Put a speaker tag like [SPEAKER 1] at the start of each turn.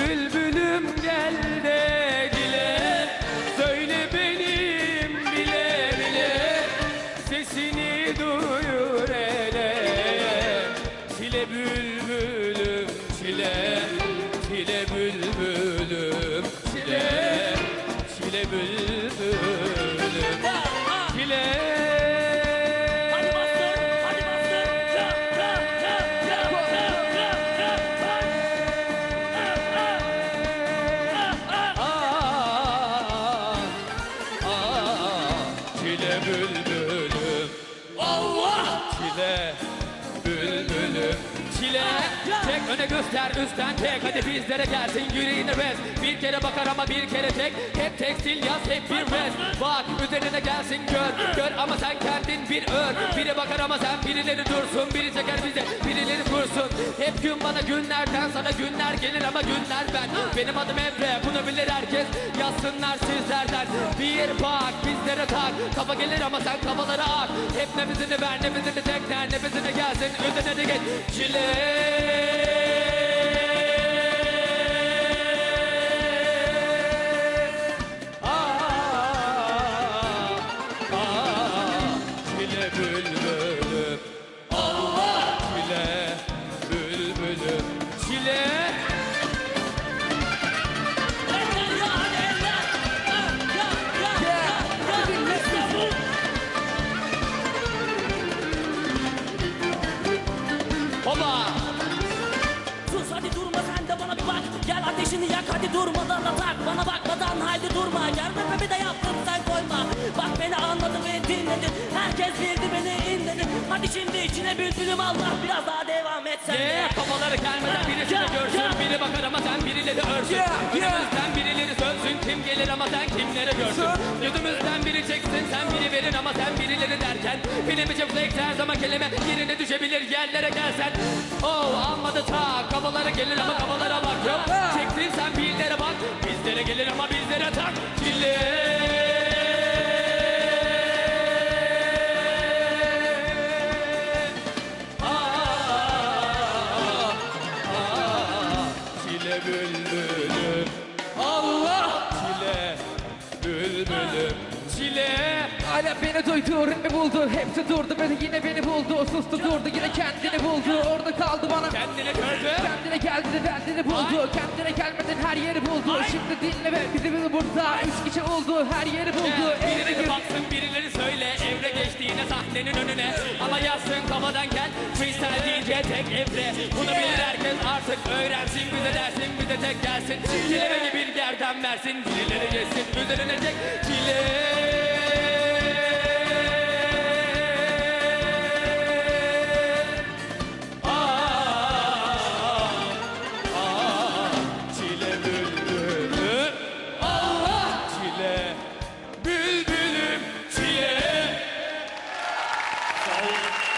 [SPEAKER 1] Bülbülüm gel
[SPEAKER 2] de dile Söyle benim bile bile Sesini duyur ele. Çile bülbülüm
[SPEAKER 1] çile Çile Çile bülbülüm
[SPEAKER 2] Allah!
[SPEAKER 1] Çile bülbülüm Çile Çek öne göster üstten tek Hadi bizlere gelsin yüreğine res Bir kere bakar ama bir kere tek Hep tekstil yaz hep bir res. Bak üzerine gelsin gör. Gör ama sen kendin bir ör. Biri bakar ama sen birileri dursun. Biri çeker bize birileri kursun. Hep gün bana günlerden sana günler gelir ama günler ben. Benim adım Emre bunu bilir herkes. Yazsınlar sizlerden. Bir bak bizlere tak. Kafa gelir ama sen kafalara ak. Hep nefesini ver nefesini tekler Nefesine gelsin üzerine geç. Çile
[SPEAKER 2] Sus hadi durma sen de bana bir bak. Gel ateşini yak hadi durmadan da tak. Bana bakmadan haydi durma. Gel rapimi de yaptım sen koyma. Bak beni anladın ve dinledin. Herkes bildi beni inledin. Hadi şimdi içine bülbülüm Allah. Biraz daha devam et sen de.
[SPEAKER 1] Yeah, kafaları gelmeden birisini
[SPEAKER 2] Yeah,
[SPEAKER 1] görsün.
[SPEAKER 2] yeah.
[SPEAKER 1] Biri bakar ama sen birileri örsün.
[SPEAKER 3] Yeah, yeah.
[SPEAKER 1] Önümüzden birileri gelir ama sen kimleri görsün? Gözümüzden biri çeksin sen biri verin ama sen birileri derken? Benim için flex her zaman kelime yerine düşebilir yerlere gelsen. Oh almadı ta kafaları gelir ama kafalara bak. Yok Çektin sen birlere bak bizlere gelir ama bizlere tak
[SPEAKER 3] Hala beni duydu, ritmi buldu Hepsi durdu, beni yine beni buldu Sustu durdu, yine kendini buldu Orada kaldı bana.
[SPEAKER 1] Kendini gördü
[SPEAKER 3] Kendine geldi de derdini buldu Kendine gelmedin her yeri buldu. Şimdi dinle ve bizi bizi burada Üç kişi oldu, her yeri buldu. Eline
[SPEAKER 1] Birileri
[SPEAKER 3] gir
[SPEAKER 1] baksın birileri söyle Evre geçti yine sahnenin önüne. Ama yazsın kafadan gel Freestyle DJ tek evre. Bunu bilir herkes artık öğrensin. Bize dersin bize tek gelsin. Kelime gibi bir yerden versin. Birileri geçsin üzerine Thank you.